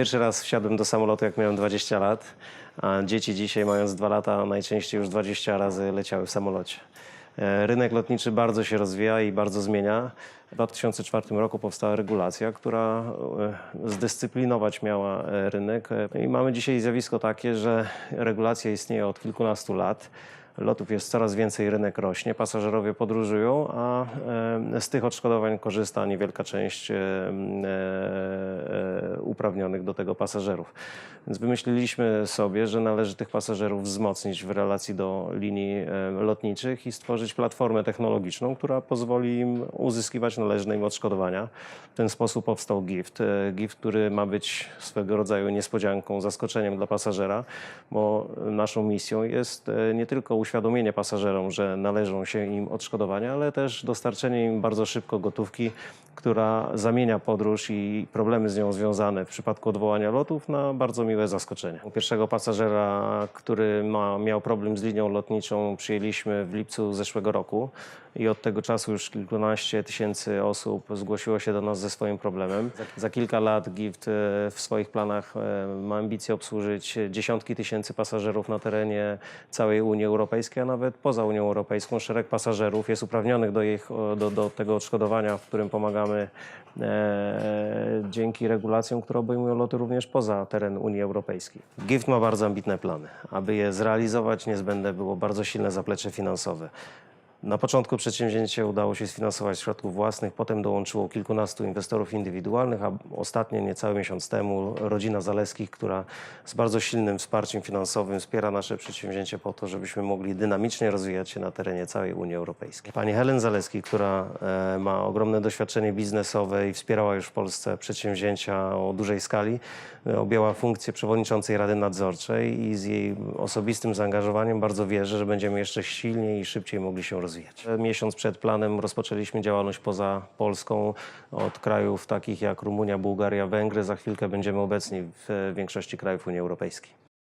Pierwszy raz wsiadłem do samolotu, jak miałem 20 lat, a dzieci dzisiaj, mając 2 lata, najczęściej już 20 razy leciały w samolocie. E, Rynek lotniczy bardzo się rozwija i bardzo zmienia. W 2004 roku powstała regulacja, która e, zdyscyplinować miała e, rynek. I mamy dzisiaj zjawisko takie, że regulacja istnieje od kilkunastu lat. Lotów jest coraz więcej, rynek rośnie, pasażerowie podróżują, a e, z tych odszkodowań korzysta niewielka część e, e, uprawnionych do tego pasażerów. Więc wymyśliliśmy sobie, że należy tych pasażerów wzmocnić w relacji do linii lotniczych i stworzyć platformę technologiczną, która pozwoli im uzyskiwać należne im odszkodowania. W ten sposób powstał GIFT. GIFT, który ma być swego rodzaju niespodzianką, zaskoczeniem dla pasażera, bo naszą misją jest nie tylko uświadomienie pasażerom, że należą się im odszkodowania, ale też dostarczenie im bardzo szybko gotówki, która zamienia podróż i problemy z nią związane w przypadku odwołania lotów na bardzo miłe zaskoczenie. U pierwszego pasażera, który ma, miał problem z linią lotniczą, przyjęliśmy w lipcu zeszłego roku i od tego czasu już kilkanaście tysięcy osób zgłosiło się do nas ze swoim problemem. Za, kilka lat GIFT e, w swoich planach e, ma ambicje obsłużyć dziesiątki tysięcy pasażerów na terenie całej Unii Europejskiej, a nawet poza Unią Europejską. Szereg pasażerów jest uprawnionych do, ich, do, do tego odszkodowania, w którym pomagamy e, dzięki regulacjom, które obejmują loty również poza teren Unii Europejskiej. GIFT ma bardzo ambitne plany. Aby je zrealizować, niezbędne było bardzo silne zaplecze finansowe. Na początku przedsięwzięcie udało się sfinansować środków własnych, potem dołączyło kilkunastu inwestorów indywidualnych, a ostatnio, niecały miesiąc temu, rodzina Zaleskich, która z bardzo silnym wsparciem finansowym wspiera nasze przedsięwzięcie po to, żebyśmy mogli dynamicznie rozwijać się na terenie całej Unii Europejskiej. Pani Helen Zaleski, która e, ma ogromne doświadczenie biznesowe i wspierała już w Polsce przedsięwzięcia o dużej skali, e, objęła funkcję przewodniczącej Rady Nadzorczej i z jej osobistym zaangażowaniem bardzo wierzę, że będziemy jeszcze silniej i szybciej mogli się rozwijać. Miesiąc przed planem rozpoczęliśmy działalność poza Polską od krajów takich jak Rumunia, Bułgaria, Węgry. Za chwilkę będziemy obecni w większości krajów Unii Europejskiej.